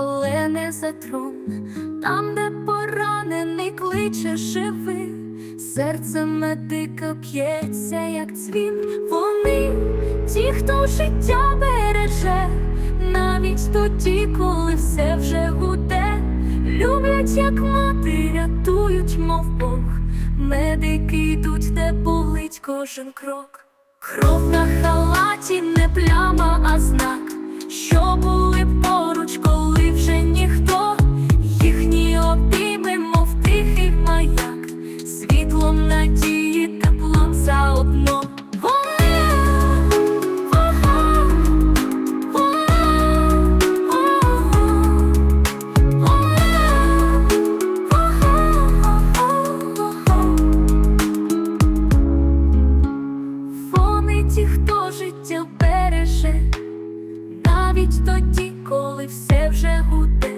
але не за там, де поранений кличе живи, серце медика п'ється, як цвін. Вони ті, хто життя береже, навіть тоді, коли все вже гуде, люблять, як мати, рятують, мов Бог. Медики йдуть, де болить кожен крок. Кров на халаті не пляма, а знак. Береже, навіть тоді, коли все вже гуде,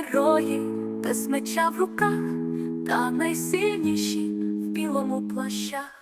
герої без меча в руках, та найсильніші в білому плащах.